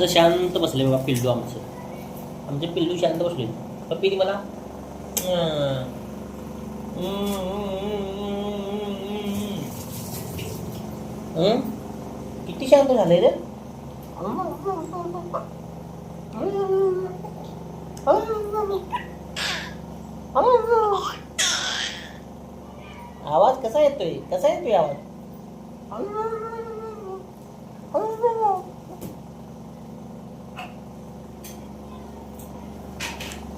असं शांत बसले बघा पिल्लू आमचं आमचे पिल्लू शांत बसले पप्पी मला किती शांत झाले रे आवाज कसा येतोय कसा येतोय आवाज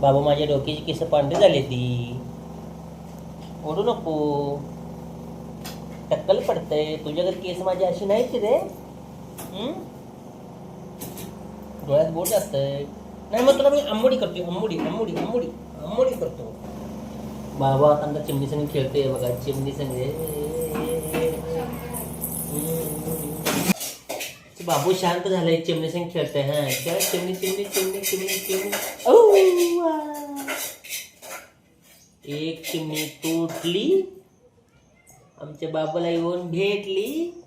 बाबा माझ्या डोक्याची केस पांढरी झाली ती. ओढू नको. टक्कल पडतंय. तुझ्याकडे केस माझी अशी नाही की रे. डोळ्यात बोट असतंय नाही मग तुला मी आंबोडी करतो आंबोडी आंबोडी आंबोडी आंबोडी करतो. बाबा आता चिमणी संग खेळतोय बघा चिमणी संग बाबू शांत झालाय चिमणी संग खेळतोय हा. खेळ चिमणी चिमणी चिमणी चिमणी चिमणी. एक चिमणी तुटली. आमच्या बाबाला येऊन भेटली.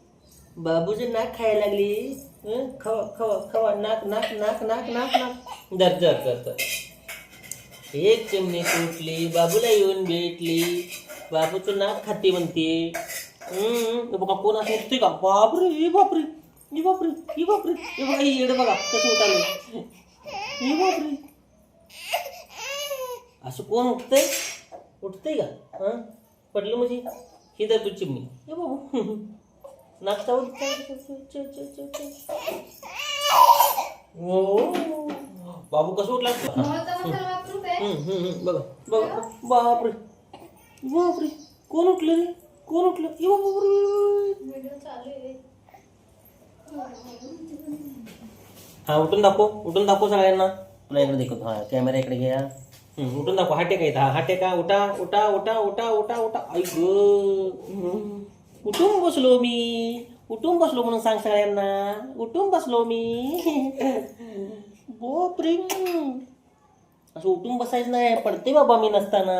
बाबूचं नाक खायला लागली. हं? खवा खवा खवा नाक नाक नाक नाक नाक नाक. दर दर दर दर एक चिमणी तुटली. बाबूला येऊन भेटली. बाबूचं नाक खाते म्हणते. हम्म, बघा कोण असं का? बापरे बापरे. हे बापरे हे बापरे. हे बघा हे येड बघा कसं उठाले हे बापरे. असं कोण उठतंय? उठतंय का? हं? पडलं म्हणजे? ही तर तू चिमणी. हे बाबू. चावून हो. बाबू कसं उठला. बघा बघा. बापरे. बापरे. कोण उठलं रे? कोण उठलं? ए बापरे हा उठून दाखव उठून दाखव सगळ्यांना. तुला इकडे देखत हा कॅमेरा इकडे घ्या. हम्म, उठून दाखव हा टेका इथं हा टेका उठा उठा उठा उठा उठा उठा. ऐक उठून बसलो मी. उठून बसलो म्हणून सांग सगळ्यांना. उठून बसलो मी. बापरे. असं उठून बसायचं नाही पडते बाबा मी नसताना.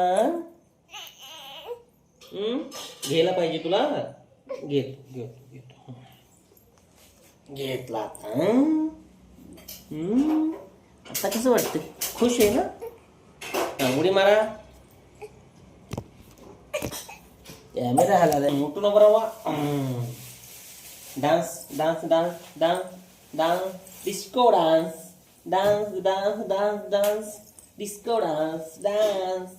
हम्म? घ्यायला पाहिजे तुला. घेत घेत घेतो घेतला आता हम्म? आता कसं वाटतं? खुश आहे ना? उडी मारा. कॅमेरा हलाय मोठू ना dance dance dance dance dance disco dance. Dance dance dance dance disco dance dance.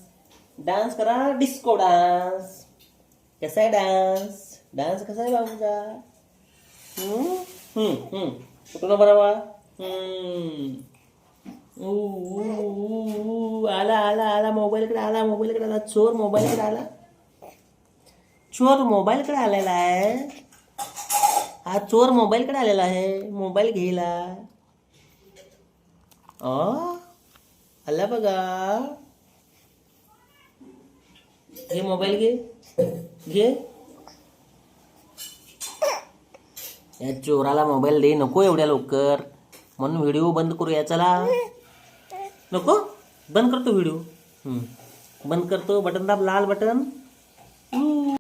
Dance करा डिस्को डान्स. कसा आहे डान्स? डान्स कसा आहे बाबूचा? कुठं बरोबर आला आला आला. मोबाईलकडे आला मोबाईलकडे आला. चोर मोबाईलकडे आला. चोर मोबाईलकडे आलेला आहे. हा चोर मोबाईलकडे आलेला आहे. मोबाईल घ्यायला. अ? आला बघा. घे मोबाईल घे. घे. या चोराला मोबाईल दे. नको एवढ्या लवकर. म्हणून व्हिडिओ बंद करूया. चला. नको? बंद करतो व्हिडिओ बंद करतो. बटन दाब. लाल बटन